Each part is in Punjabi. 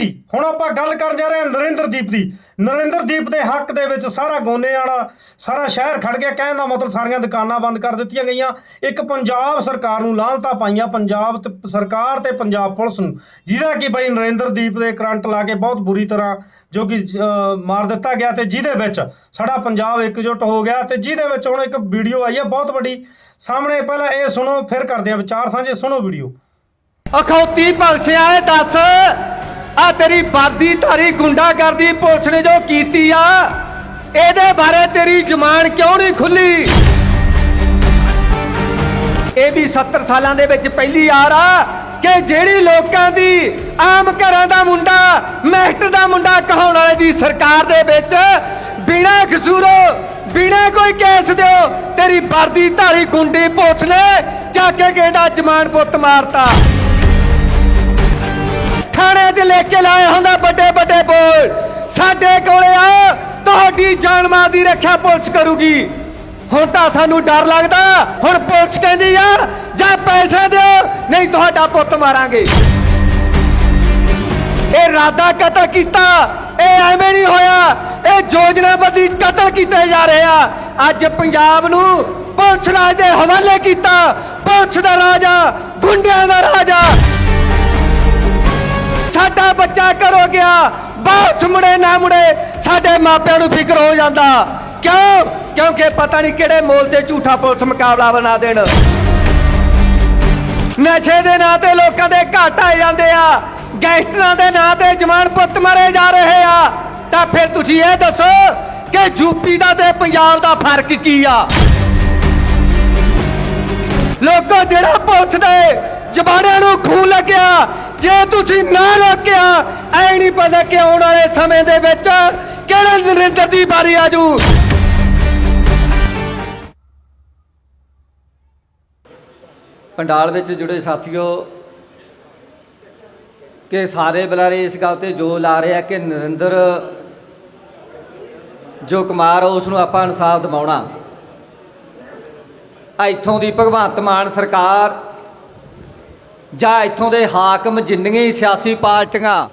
ਹੁਣ ਆਪਾਂ ਗੱਲ ਕਰਨ ਜਾ ਰਹੇ ਹਾਂ ਨਰਿੰਦਰਦੀਪ ਦੀ। ਨਰਿੰਦਰਦੀਪ ਦੇ ਹੱਕ ਦੇ ਵਿੱਚ ਸਾਰਾ ਗੋਨੇ ਵਾਲਾ ਸਾਰਾ ਸ਼ਹਿਰ ਖੜ ਗਿਆ। ਕਹਿਣ ਦਾ ਮਤਲਬ ਸਾਰੀਆਂ ਦੁਕਾਨਾਂ ਬੰਦ ਕਰ ਦਿੱਤੀਆਂ ਗਈਆਂ। ਇੱਕ ਪੰਜਾਬ ਸਰਕਾਰ ਨੂੰ ਲਾਹਨਤਾਂ ਪਾਈਆਂ। ਪੰਜਾਬ ਤੇ ਸਰਕਾਰ ਤੇ ਪੰਜਾਬ ਪੁਲਿਸ ਨੂੰ। ਜਿਹਦਾ ਕਿ ਬਈ ਨਰਿੰਦਰਦੀਪ ਦੇ ਕਰੰਟ ਲਾ ਕੇ ਬਹੁਤ ਬੁਰੀ ਤਰ੍ਹਾਂ ਜੋ ਕਿ ਮਾਰ ਦਿੱਤਾ ਗਿਆ ਤੇ ਜਿਹਦੇ ਵਿੱਚ ਸਾਡਾ ਪੰਜਾਬ ਇਕਜੁੱਟ ਹੋ ਗਿਆ ਤੇ ਜਿਹਦੇ ਵਿੱਚ ਹੁਣ ਇੱਕ ਵੀਡੀਓ ਆਈ ਹੈ ਬਹੁਤ ਵੱਡੀ। ਸਾਹਮਣੇ ਪਹਿਲਾਂ ਇਹ ਸੁਣੋ, ਫਿਰ ਕਰਦੇ ਆ ਵਿਚਾਰ ਸਾਂਝੇ। ਸੁਣੋ ਵੀਡੀਓ। ਅਖੌਤੀ ਭਲਸਿਆ, ਇਹ ਦੱਸ। ਆ ਤੇਰੀ ਵਰਦੀ ਧਾਰੀ ਗੁੰਡਾਗਰਦੀ ਪੁਲਿਸ ਨੇ ਜੋ ਕੀਤੀ ਆ, ਇਹਦੇ ਬਾਰੇ ਤੇਰੀ ਜ਼ੁਬਾਨ ਕਿਉਂ ਨਹੀਂ ਖੁੱਲੀ? ਇਹ ਵੀ 70 ਸਾਲਾਂ ਦੇ ਵਿੱਚ ਪਹਿਲੀ ਵਾਰ ਆ ਕਿ ਜਿਹੜੀ ਲੋਕਾਂ ਦੀ ਆਮ ਘਰਾਂ ਦਾ ਮੁੰਡਾ ਮੈਸਟਰ ਦਾ ਮੁੰਡਾ ਕਹਾਉਣ ਵਾਲੇ ਦੀ ਸਰਕਾਰ ਦੇ ਵਿੱਚ ਬਿਨਾਂ ਕਸੂਰੋ, ਬਿਨਾਂ ਕੋਈ ਕੇਸ ਦਿਓ, ਤੇਰੀ ਵਰਦੀ ਧਾਰੀ ਗੁੰਡੀ ਪੁਲਿਸ ਨੇ ਚੱਕ ਕੇ ਕਹਿੰਦਾ ਜਮਾਨ ਪੁੱਤ ਮਾਰਤਾ? ਥਾਣੇ 'ਚ ਲੈ ਕੇ ਲਾਏ ਹੁੰਦਾ ਵੱਡੇ ਵੱਡੇ ਬੋਲ। ਸਾਡੇ ਕੋਲੇ ਆ, ਤੁਹਾਡੀ ਜਾਨ ਮਾਲ ਦੀ ਰੱਖਿਆ ਪੁਲਿਸ ਕਰੂਗੀ। ਹੁਣ ਤਾਂ ਸਾਨੂੰ ਡਰ ਲੱਗਦਾ, ਹੁਣ ਪੁਲਿਸ ਕਹਿੰਦੀ ਆ, ਜਾਂ ਪੈਸੇ ਦਿਓ, ਨਹੀਂ ਤੁਹਾਡਾ ਪੁੱਤ ਮਾਰਾਂਗੇ। ਇਹ ਰਾਦਾ ਕਤਲ ਕੀਤਾ, ਇਹ ਐਵੇਂ ਨਹੀਂ ਹੋਇਆ, ਇਹ ਯੋਜਨਾਬੱਧੀ ਕਤਲ ਕੀਤੇ ਜਾ ਰਹੇ ਆ। ਅੱਜ ਪੰਜਾਬ ਨੂੰ ਪੁਲਿਸ ਰਾਜ ਦੇ ਹਵਾਲੇ ਕੀਤਾ, ਪੁਲਿਸ ਦਾ ਰਾਜਾ, ਗੁੰਡਿਆਂ ਦਾ ਰਾਜਾ। ਸਾਡਾ ਬੱਚਾ ਕਰੋ ਗਿਆ। ਬਾਸ ਮੁੜੇ ਨਾ ਮੁੜੇ ਸਾਡੇ ਮਾਪਿਆਂ ਨੂੰ ਫਿਕਰ ਹੋ ਜਾਂਦਾ। ਕਿਉਂ? ਕਿਉਂਕਿ ਪਤਾ ਨਹੀਂ ਕਿਹੜੇ ਮੋਲ ਤੇ ਝੂਠਾ ਪੁਲਿਸ ਮੁਕਾਬਲਾ ਬਣਾ ਦੇਣ। ਨਸ਼ੇ ਦੇ ਨਾਂ ਤੇ ਲੋਕਾਂ ਦੇ ਘਾਟ ਆਏ ਜਾਂਦੇ ਆ। ਗੈਂਗਸਟਰਾਂ ਦੇ ਨਾਂ ਤੇ ਜਵਾਨ ਪੁੱਤ ਮਾਰੇ ਜਾ ਰਹੇ ਆ। ਤਾਂ ਫਿਰ ਤੁਸੀਂ ਇਹ ਦੱਸੋ ਕਿ ਯੂਪੀ ਦਾ ਤੇ ਪੰਜਾਬ ਦਾ ਫ਼ਰਕ ਕੀ ਆ? ਲੋਕੋ ਜਿਹੜਾ ਪੁਲਿਸ ਦੇ ਜਵਾਨਾਂ ਨੂੰ ਖੂਨ ਲੱਗਿਆ ਜੇ ਤੁਸੀਂ ਨਾ ਰੋਕਿਆ ਐ ਨਹੀਂ ਪਤਾ ਕਿ ਆਉਣ ਵਾਲੇ ਸਮੇਂ ਦੇ ਵਿੱਚ ਕਿਹੜੇ ਨਰਿੰਦਰ ਦੀ ਵਾਰੀ ਆਜੂ ਪੰਡਾਲ ਵਿੱਚ ਜੁੜੇ ਸਾਥੀਓ ਕਿ ਸਾਰੇ ਬੁਲਾਰੇ ਇਸ ਗੱਲ ਤੇ ਜੋ ਲਾ ਰਹੇ ਆ ਕਿ ਨਰਿੰਦਰ ਜੋ ਕੁਮਾਰ ਆ, ਉਸ ਨੂੰ ਆਪਾਂ ਇਨਸਾਫ ਦਿਵਾਉਣਾ। ਇੱਥੋਂ ਦੀ ਭਗਵੰਤ ਮਾਨ ਸਰਕਾਰ ਜਾਂ ਇੱਥੋਂ ਦੇ ਹਾਕਮ ਜਿੰਨੀਆਂ ਹੀ ਸਿਆਸੀ ਪਾਰਟੀਆਂ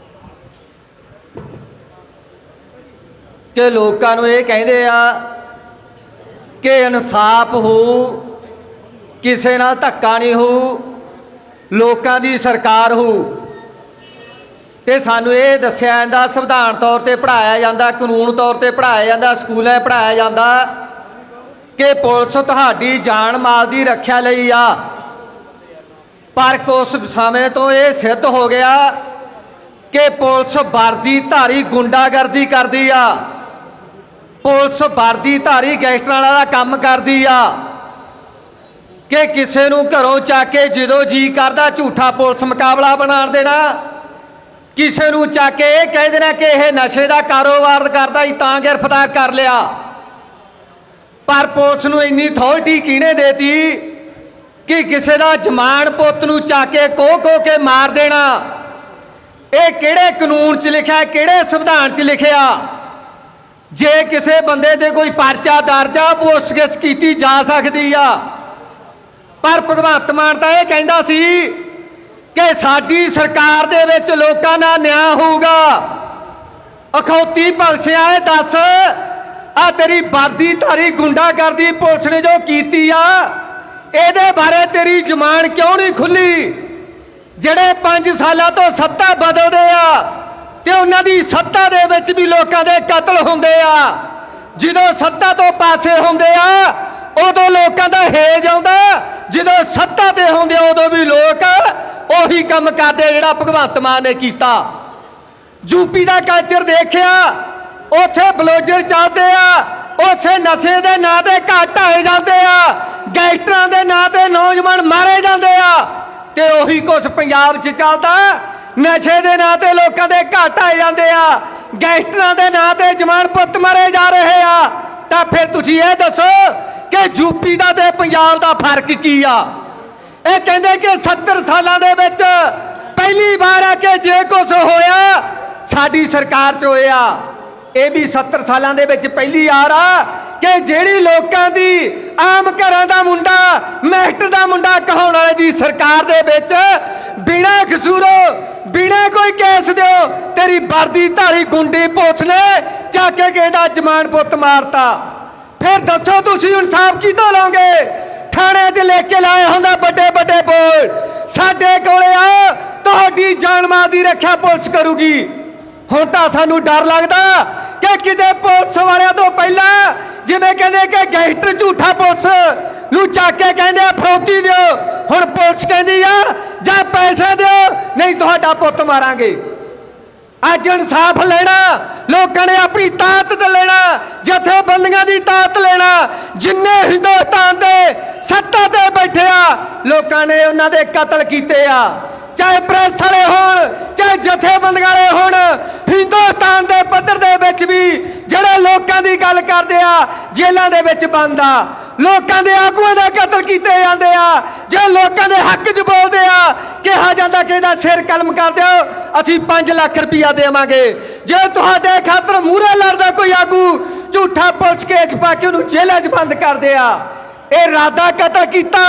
ਕਿ ਲੋਕਾਂ ਨੂੰ ਇਹ ਕਹਿੰਦੇ ਆ ਕਿ ਇਨਸਾਫ ਹੋ, ਕਿਸੇ ਨਾਲ ਧੱਕਾ ਨਹੀਂ ਹੋ, ਲੋਕਾਂ ਦੀ ਸਰਕਾਰ ਹੋ। ਤੇ ਸਾਨੂੰ ਇਹ ਦੱਸਿਆ ਜਾਂਦਾ, ਸੰਵਿਧਾਨ ਤੌਰ ਤੇ ਪੜਾਇਆ ਜਾਂਦਾ, ਕਾਨੂੰਨ ਤੌਰ ਤੇ ਪੜਾਇਆ ਜਾਂਦਾ, ਸਕੂਲਾਂ 'ਚ ਪੜਾਇਆ ਜਾਂਦਾ ਕਿ ਪੁਲਿਸ ਤੁਹਾਡੀ ਜਾਨ ਮਾਲ ਦੀ ਰੱਖਿਆ ਲਈ ਆ। ਪਰ ਕੁਝ ਸਮੇਂ ਤੋਂ ਇਹ ਸਿੱਧ ਹੋ ਗਿਆ ਕਿ ਪੁਲਿਸ ਵਰਦੀ ਧਾਰੀ ਗੁੰਡਾਗਰਦੀ ਕਰਦੀ ਆ। ਪੁਲਿਸ ਵਰਦੀ ਧਾਰੀ ਗੈਂਗਸਟਰਾਂ ਵਾਲਾ ਕੰਮ ਕਰਦੀ ਆ। ਕਿ ਕਿਸੇ ਨੂੰ ਘਰੋਂ ਚੱਕ ਕੇ ਜਦੋਂ ਜੀ ਕਰਦਾ ਝੂਠਾ ਪੁਲਿਸ ਮੁਕਾਬਲਾ ਬਣਾ ਦੇਣਾ। ਕਿਸੇ ਨੂੰ ਚੱਕ ਕੇ ਇਹ ਕਹਿ ਦੇਣਾ ਕਿ ਇਹ ਨਸ਼ੇ ਦਾ ਕਾਰੋਬਾਰ ਕਰਦਾ ਹੀ ਤਾਂ ਗ੍ਰਿਫਤਾਰ ਕਰ ਲਿਆ। ਪਰ ਪੁਲਿਸ ਨੂੰ ਇੰਨੀ ਅਥਾਰਟੀ ਕਿਹਨੇ ਦੇਤੀ? ਕਿ ਕਿਸੇ ਦਾ ਜਮਾਨ ਪੁੱਤ ਨੂੰ ਚੱਕ ਕੇ ਕੋਹ ਕੋਹ ਕੇ ਮਾਰ ਦੇਣਾ? ਇਹ ਕਿਹੜੇ ਕਾਨੂੰਨ 'ਚ ਲਿਖਿਆ, ਕਿਹੜੇ ਸੰਵਿਧਾਨ 'ਚ ਲਿਖਿਆ? ਜੇ ਕਿਸੇ ਬੰਦੇ ਤੇ ਕੋਈ ਪਰਚਾ, ਦਰਜ ਆ ਪੁੱਛਗਿੱਛ ਕੀਤੀ ਜਾ ਸਕਦੀ ਆ। ਪਰ ਭਗਵੰਤ ਮਾਨ ਤਾਂ ਇਹ ਕਹਿੰਦਾ ਸੀ ਕਿ ਸਾਡੀ ਸਰਕਾਰ ਦੇ ਵਿੱਚ ਲੋਕਾਂ ਦਾ ਨਿਆਂ ਹੋਊਗਾ। ਅਖੌਤੀ ਭਲਸਿਆ, ਇਹ ਦੱਸ ਆ ਤੇਰੀ ਵਰਦੀ ਧਾਰੀ ਗੁੰਡਾਗਰਦੀ ਪੁਲਿਸ ਨੇ ਜੋ ਕੀਤੀ ਆ ਇਹਦੇ ਬਾਰੇ ਤੇਰੀ ਜ਼ੁਬਾਨ ਕਿਉਂ ਨਹੀਂ ਖੁੱਲੀ? ਜਿਹੜੇ 5 ਸਾਲਾਂ ਤੋਂ ਸੱਤਾ ਬਦਲਦੇ ਆ ਤੇ ਉਹਨਾਂ ਦੀ ਸੱਤਾ ਦੇ ਵਿੱਚ ਵੀ ਲੋਕਾਂ ਦੇ ਕਤਲ ਹੁੰਦੇ ਆ। ਜਦੋਂ ਸੱਤਾ ਤੋਂ ਪਾਸੇ ਹੁੰਦੇ ਆ, ਉਦੋਂ ਲੋਕਾਂ ਦਾ ਹੇਜ ਆਉਂਦਾ। ਜਦੋਂ ਸੱਤਾ ਤੇ ਹੁੰਦੇ ਉਦੋਂ ਵੀ ਲੋਕ ਉਹੀ ਕੰਮ ਕਰਦੇ ਜਿਹੜਾ ਭਗਵੰਤ ਮਾਨ ਨੇ ਕੀਤਾ। ਯੂਪੀ ਦਾ ਕਲਚਰ ਦੇਖਿਆ, ਉੱਥੇ ਬਲੋਜਰ ਚੱਲਦੇ ਆ, ਉੱਥੇ ਨਸ਼ੇ ਦੇ ਨਾਂ ਤੇ ਘਾਟ ਆਏ ਜਾਂਦੇ ਆ। ਗੈਂਗਸਟਰਾਂ ਦੇ ਨਾਂ ਤੇ ਨੌਜਵਾਨ ਮਾਰੇ ਜਾਂਦੇ ਆ। ਤੇ ਉਹੀ ਕੁਝ ਪੰਜਾਬ 'ਚ ਚੱਲਦਾ ਨਸ਼ੇ ਦੇ ਨਾਂ ਤੇ ਲੋਕਾਂ ਦੇ ਘਾਟ ਆਏ ਜਾਂਦੇ ਆ। ਗੈਂਗਸਟਰਾਂ ਦੇ ਨਾਂ ਤੇ ਜਵਾਨ ਪੁੱਤ ਮਾਰੇ ਜਾ ਰਹੇ ਆ। ਤਾਂ ਫਿਰ ਤੁਸੀਂ ਇਹ ਦੱਸੋ ਕਿ ਯੂਪੀ ਦਾ ਤੇ ਪੰਜਾਬ ਦਾ ਫ਼ਰਕ ਕੀ ਆ? ਇਹ ਕਹਿੰਦੇ ਕਿ 70 ਸਾਲਾਂ ਦੇ ਵਿੱਚ ਪਹਿਲੀ ਵਾਰ ਆ ਕਿ ਜੇ ਕੁਝ ਹੋਇਆ, ਸਾਡੀ ਸਰਕਾਰ 'ਚ ਹੋਇਆ। ਇਹ ਵੀ 70 ਸਾਲਾਂ ਦੇ ਵਿੱਚ ਪਹਿਲੀ ਵਾਰ ਆ। ਕਿ ਜਿਹੜੀ ਲੋਕਾਂ ਦੀ ਆਮ ਘਰਾਂ ਦਾ ਮੁੰਡਾ ਮੈਸਟਰ ਦਾ ਮੁੰਡਾ ਕਹਾਉਣ ਵਾਲੇ ਦੀ ਸਰਕਾਰ ਦੇ ਵਿੱਚ ਬਿਨਾਂ ਕਸੂਰੋ, ਬਿਨਾਂ ਕੋਈ ਕੇਸ ਦਿਓ, ਤੇਰੀ ਵਰਦੀ ਧਾਰੀ ਗੁੰਡੀ ਪੁਲਿਸ ਨੇ ਚੱਕ ਕੇ ਕਿਸੇ ਜਮਾਨ ਪੁੱਤ ਮਾਰਤਾ। ਫਿਰ ਦੱਸੋ ਤੁਸੀਂ ਇਨਸਾਫ ਕਿੱਦਾਂ ਲਓਗੇ? ਥਾਣੇ 'ਚ ਲੈ ਕੇ ਲਾਇਆ ਹੁੰਦਾ ਵੱਡੇ ਵੱਡੇ ਬੋਲ। ਸਾਡੇ ਕੋਲੇ ਆ ਤੁਹਾਡੀ ਜਾਨ ਮਾਲ ਦੀ ਰੱਖਿਆ ਪੁਲਿਸ ਕਰੂਗੀ। ਹੁਣ ਤਾਂ ਸਾਨੂੰ ਡਰ ਲੱਗਦਾ ਕਿ ਕਿਤੇ ਪੁਲਿਸ ਵਾਲਿਆਂ ਤੋਂ ਪਹਿਲਾਂ ਜਿਵੇਂ ਕਹਿੰਦੇ ਕਿ ਗੈਂਗਸਟਰ ਝੂਠਾ ਪੁਲਿਸ ਨੂੰ ਚੱਕ ਕੇ ਕਹਿੰਦੇ ਆ ਫਰੋਤੀ ਦਿਓ। ਹੁਣ ਪੁਲਿਸ ਕਹਿੰਦੀ ਆ, ਜਾਂ ਪੈਸੇ ਦਿਓ, ਨਹੀਂ ਤੁਹਾਡਾ ਪੁੱਤ ਮਾਰਾਂਗੇ। ਅੱਜ ਇਨਸਾਫ ਲੈਣਾ, ਲੋਕਾਂ ਨੇ ਆਪਣੀ ਤਾਕਤ ਤੇ ਲੈਣਾ, ਜਥੇਬੰਦੀਆਂ ਦੀ ਤਾਕਤ ਲੈਣਾ, ਜਿੰਨੇ ਹਿੰਦੁਸਤਾਨ ਦੇ ਸੱਤਾ ਤੇ ਬੈਠੇ ਆ, ਲੋਕਾਂ ਨੇ ਉਹਨਾਂ ਦੇ ਕਤਲ ਕੀਤੇ ਆ। ਚਾਹੇ ਪ੍ਰੈਸ ਵਾਲੇ ਹੋਣ, ਚਾਹੇ ਜਥੇਬੰਦੀਆਂ ਵਾਲੇ ਹੋਣ ਹਿੰਦੁਸਤਾਨ ਦੇ ਪੱਧਰ ਦੇ ਵਿੱਚ ਵੀ ਜਿਹੜੇ ਲੋਕਾਂ ਦੀ ਗੱਲ ਕਰਦੇ ਆ, ਜੇਲ੍ਹਾਂ ਦੇ ਵਿੱਚ ਬੰਦ ਲੋਕਾਂ ਦੇ ਆਗੂਆਂ ਦਾ ਕਤਲ ਕੀਤੇ ਜਾਂਦੇ ਆ। ਜੇ ਲੋਕਾਂ ਦੇ ਹੱਕ 'ਚ ਬੋਲਦੇ ਆ, ਕਿਹਾ ਜਾਂਦਾ ਕਿ ਇਹਦਾ ਸਿਰ ਕਲਮ ਕਰ ਦਿਓ, ਅਸੀਂ 5 ਲੱਖ ਰੁਪਇਆ ਦੇਵਾਂਗੇ। ਜੇ ਤੁਹਾਡੇ ਖਾਤਰ ਮੂਹਰੇ ਲੜਦਾ ਕੋਈ ਆਗੂ, ਝੂਠਾ ਪੁਲਿਸ ਕੇਸ ਪਾ ਕੇ ਉਹਨੂੰ ਜੇਲ੍ਹਾਂ 'ਚ ਬੰਦ ਕਰਦੇ ਆ ਇਹ ਰਾਦਾ ਕਤਲ ਕੀਤਾ,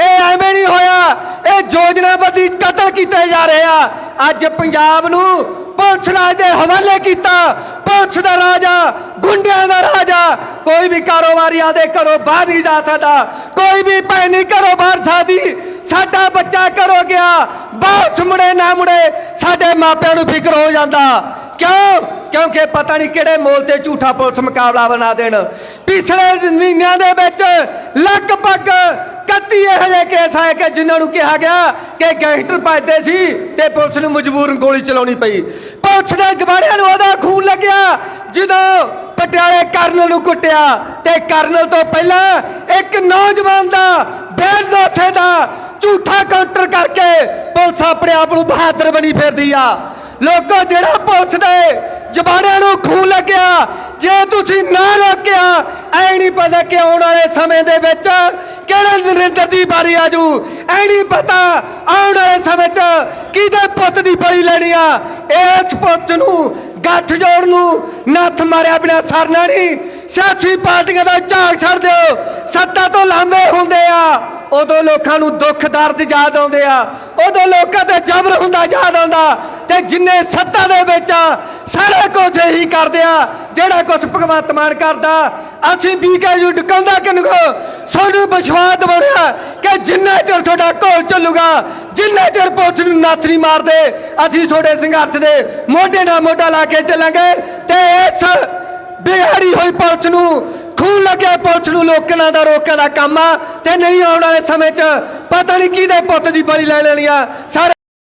ਇਹ ਐਵੇਂ ਨਹੀਂ ਹੋਇਆ। ਇਹ ਯੋਜਨਾਬੱਧੀ ਕਤਲ ਕੀਤੇ ਜਾ ਰਹੇ ਆ। ਅੱਜ ਪੰਜਾਬ ਨੂੰ ਪੁਲਿਸ ਰਾਜ ਦੇ ਹਵਾਲੇ ਕੀਤਾ। ਪੁਲਿਸ ਦਾ ਰਾਜਾ, ਗੁੰਡਿਆਂ ਦਾ ਰਾਜਾ। ਕੋਈ ਵੀ ਕਾਰੋਬਾਰੀ ਆਦੇ ਘਰੋਂ ਬਾਹਰ ਨਹੀਂ ਜਾ ਸਕਦਾ। ਕੋਈ ਵੀ ਭੈਣ ਨਹੀਂ ਘਰੋਂ ਬਾਹਰ ਸਕਦੀ। ਸਾਡਾ ਬੱਚਾ ਘਰੋਂ ਗਿਆ। ਬਾਹਰ ਮੁੜੇ ਨਾ ਮੁੜੇ ਸਾਡੇ ਮਾਪਿਆਂ ਨੂੰ ਫਿਕਰ ਹੋ ਜਾਂਦਾ। ਕਿਉਂ? ਕਿਉਂਕਿ ਪਤਾ ਨਹੀਂ ਕਿਹੜੇ ਮੋਲ ਤੇ ਝੂਠਾ ਪੁਲਿਸ ਮੁਕਾਬਲਾ ਬਣਾ ਦੇਣ। ਪਿਛਲੇ ਮਹੀਨਿਆਂ ਦੇ ਵਿੱਚ ਲਗਭਗ 31 ਇਹੋ ਜਿਹੇ ਕੇਸ ਆਏ ਕਿ ਜਿਨ੍ਹਾਂ ਨੂੰ ਕਿਹਾ ਗਿਆ ਕਿ ਗੈਂਗਸਟਰ ਭੱਜਦੇ ਸੀ ਤੇ ਪੁਲਿਸ ਨੂੰ ਮਜਬੂਰਨ ਗੋਲੀ ਚਲਾਉਣੀ ਪਈ। ਪੁਲਿਸ ਦੇ ਜਵਾੜਿਆਂ ਨੂੰ ਉਹਦਾ ਖੂਨ ਲੱਗਿਆ, ਜਦੋਂ ਪਟਿਆਲੇ ਕਰਨਲ ਨੂੰ ਕੁੱਟਿਆ ਤੇ ਕਰਨਲ ਤੋਂ ਪਹਿਲਾਂ ਇੱਕ ਨੌਜਵਾਨ ਦਾ ਬੇਰਦੋਸੇ ਦਾ ਝੂਠਾ ਕਾਊਂਟਰ ਕਰਕੇ ਪੁਲਿਸ ਆਪਣੇ ਆਪ ਨੂੰ ਬਹਾਦਰ ਬਣੀ ਫਿਰਦੀ ਆ। ਲੋਕੋ ਜਿਹੜਾ ਪੁਲਿਸ ਦੇ ਜਵਾੜਿਆਂ ਨੂੰ ਖੂਨ ਲੱਗਿਆ, ਜੇ ਤੁਸੀਂ ਨਾ ਰੋਕਿਆ ਐ ਨਹੀਂ ਪਤਾ ਕਿ ਆਉਣ ਵਾਲੇ ਸਮੇਂ ਦੇ ਵਿੱਚ ਕਿਹੜੇ ਨਰਿੰਦਰ ਦੀ ਬਾਰੀ ਆਜੂ। ਐ ਨਹੀਂ ਪਤਾ ਆਉਣ ਵਾਲੇ ਸਮੇਂ 'ਚ ਕਿਹਦੇ ਪੁੱਤ ਦੀ ਬਲੀ ਲੈਣੀ ਆ। ਇਸ ਪੁੱਤ ਨੂੰ ਗੱਠ ਜੋੜ ਨੂੰ ਨੱਥ ਮਾਰਿਆ ਬਿਨਾ ਸਰਨਾ ਨਹੀਂ ਸਿਆਸੀ ਪਾਰਟੀਆਂ ਦਾ ਝਾਗ ਛੱਡ ਦਿਓ। ਸੱਤਾ ਤੋਂ ਲਾਂਬੇ ਹੁੰਦੇ ਆ। ਉਦੋਂ ਲੋਕਾਂ ਨੂੰ ਦੁੱਖ ਦਰਦ ਯਾਦ ਆਉਂਦੇ ਆ। ਉਦੋਂ ਲੋਕਾਂ ਤੇ ਜ਼ਬਰ ਹੁੰਦਾ ਯਾਦ ਆਉਂਦਾ। ਤੇ ਜਿੰਨੇ ਸੱਤਾ ਦੇ ਵਿੱਚ ਆ ਸਾਰਾ ਕੁਝ ਇਹੀ ਕਰਦੇ ਆ ਜਿਹੜਾ ਕੁਝ ਭਗਵੰਤ ਮਾਨ ਕਰਦਾ, ਅਸੀਂ ਬੀਕੇਯੂ ਡਕਾਉਂਦਾ ਕਿਨਕੋ ਸਾਨੂੰ ਵਿਸ਼ਵਾਸ ਦਿਵਾਉਣਾ ਕਿ ਜਿੰਨਾ ਚਿਰ ਤੁਹਾਡਾ ਘੋਲ ਚੱਲੂਗਾ, ਜਿੰਨਾ ਚਿਰ ਪੁਲਿਸ ਨੂੰ ਨੱਥ ਮਾਰਦੇ, ਅਸੀਂ ਤੁਹਾਡੇ ਸੰਘਰਸ਼ ਦੇ ਮੋਢੇ ਨਾਲ ਮੋਢਾ ਲਾ ਕੇ ਚੱਲਾਂਗੇ ਤੇ ਇਸ ਬਿਹਾਰੀ ਹੋਈ ਪੁਲਿਸ ਨੂੰ ਖੂਨ ਲੱਗਿਆ ਪੁਲਿਸ ਨੂੰ ਲੋਕਾਂ ਦਾ ਰੋਕਣ ਦਾ ਕੰਮ ਆ ਤੇ ਨਹੀਂ ਆਉਣ ਵਾਲੇ ਸਮੇਂ 'ਚ ਪਤਾ ਨਹੀਂ ਕਿਹਦੇ ਪੁੱਤ ਦੀ ਬਲੀ ਲੈ ਲੈਣੀ ਆ। ਸਾਰੇ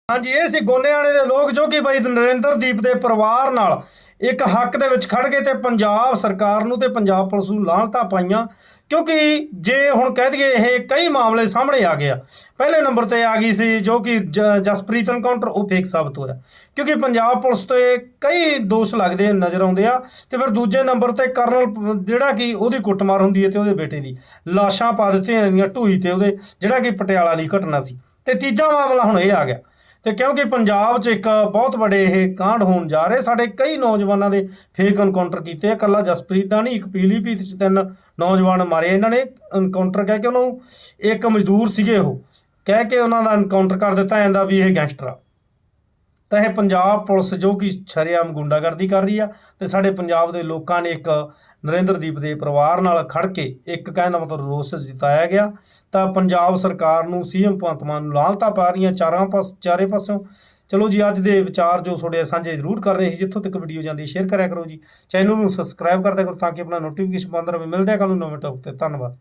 ਹਾਂਜੀ, ਇਹ ਸੀ ਗੋਨੇ ਵਾਲੇ ਦੇ ਲੋਕ ਜੋ ਕਿ ਬਾਈ ਨਰਿੰਦਰਦੀਪ ਦੇ ਪਰਿਵਾਰ ਨਾਲ ਇੱਕ ਹੱਕ ਦੇ ਵਿੱਚ ਖੜ ਗਏ ਤੇ ਪੰਜਾਬ ਸਰਕਾਰ ਨੂੰ ਤੇ ਪੰਜਾਬ ਪੁਲਿਸ ਨੂੰ ਲਾਹਣਤਾਂ ਪਾਈਆਂ, ਕਿਉਂਕਿ ਜੇ ਹੁਣ ਕਹਿ ਦਈਏ ਇਹ ਕਈ ਮਾਮਲੇ ਸਾਹਮਣੇ ਆ ਗਏ ਆ। ਪਹਿਲੇ ਨੰਬਰ ਤੇ ਆ ਗਈ ਸੀ ਜੋ ਕਿ ਜਸਪ੍ਰੀਤ ਐਨਕਾਊਂਟਰ ਉਹ ਫੇਕ ਸਾਬਤ ਹੋਇਆ। ਕਿਉਂਕਿ ਪੰਜਾਬ ਪੁਲਿਸ ਤੇ ਕਈ ਦੋਸ਼ ਲੱਗਦੇ ਨਜ਼ਰ ਆਉਂਦੇ ਆ ਤੇ ਫਿਰ ਦੂਜੇ ਨੰਬਰ ਤੇ ਕਰਨਲ ਜਿਹੜਾ ਕਿ ਉਹਦੀ ਕੁੱਟਮਾਰ ਹੁੰਦੀ ਹੈ ਤੇ ਉਹਦੇ ਬੇਟੇ ਦੀ, ਲਾਸ਼ਾਂ ਪਾ ਦਿੱਤੀਆਂ ਜਾਂਦੀਆਂ ਢੂਈ ਤੇ ਉਹਦੇ, ਜਿਹੜਾ ਕਿ ਪਟਿਆਲਾ ਦੀ ਘਟਨਾ ਸੀ। ਤੇ ਤੀਜਾ ਮਾਮਲਾ ਹੁਣ ਇਹ ਆ ਗਿਆ। ਤੇ ਕਿਉਂਕਿ ਪੰਜਾਬ 'ਚ ਇੱਕ ਬਹੁਤ ਵੱਡੇ ਇਹ ਕਾਂਡ ਹੋਣ ਜਾ ਰਹੇ, ਸਾਡੇ ਕਈ ਨੌਜਵਾਨਾਂ ਦੇ ਫੇਕ ਐਨਕਾਊਂਟਰ ਕੀਤੇ ਆ। ਕੱਲਾ ਜਸਪ੍ਰੀਤ ਦਾ ਨਹੀਂ, ਇੱਕ ਪੀਲੀਭੀਤ 'ਚ ਤਿੰਨ ਨੌਜਵਾਨ ਮਾਰੇ ਇਹਨਾਂ ਨੇ ਐਨਕਾਊਂਟਰ ਕਹਿ ਕੇ ਉਹਨੂੰ ਇੱਕ ਮਜ਼ਦੂਰ ਸੀਗੇ ਉਹ। ਕਹਿ ਕੇ ਉਹਨਾਂ ਦਾ ਐਨਕਾਊਂਟਰ ਕਰ ਦਿੱਤਾ ਜਾਂਦਾ ਵੀ ਇਹ ਗੈਂਗਸਟਰ ਆ। ਤਾਂ ਇਹ ਪੰਜਾਬ ਪੁਲਿਸ ਜੋ ਕਿ ਸ਼ਰੇਆਮ ਗੁੰਡਾਗਰਦੀ ਕਰ ਰਹੀ ਆ ਤੇ ਸਾਡੇ ਪੰਜਾਬ ਦੇ ਲੋਕਾਂ ਨੇ ਇੱਕ ਨਰਿੰਦਰਦੀਪ ਦੇ ਪਰਿਵਾਰ ਨਾਲ ਖੜ ਕੇ ਇੱਕ ਕਹਿਣ ਦਾ ਮਤਲਬ ਰੋਸ ਜਿਤਾਇਆ ਗਿਆ। ਤਾਂ ਪੰਜਾਬ ਸਰਕਾਰ ਨੂੰ ਸੀਐਮ ਭਗਵੰਤ ਮਾਨ ਨੂੰ ਲਾਲਤਾ ਪਾ ਰਹੀਆਂ ਚਾਰਾਂ ਪਾਸ, ਚਾਰੇ ਪਾਸੋਂ ਚਲੋ ਜੀ, ਅੱਜ ਦੇ ਵਿਚਾਰ ਜੋ ਤੁਹਾਡੇ ਸਾਂਝੇ ਜ਼ਰੂਰ ਕਰ ਰਹੇ ਸੀ, ਜਿੱਥੋਂ ਤੱਕ ਵੀਡੀਓ ਜਾਂਦੀ ਸ਼ੇਅਰ ਕਰਿਆ ਕਰੋ ਜੀ। ਚੈਨਲ ਨੂੰ ਸਬਸਕ੍ਰਾਈਬ ਕਰਦਿਆ ਕਰੋ ਤਾਂ ਕਿ ਆਪਣਾ ਨੋਟੀਫਿਕੇਸ਼ਨ ਬੰਦ ਰਹੇ। ਮਿਲਦੇ ਆ ਕੱਲ ਨੂੰ ਨਵੇਂ ਟੌਪਿਕ ਤੇ। ਧੰਨਵਾਦ।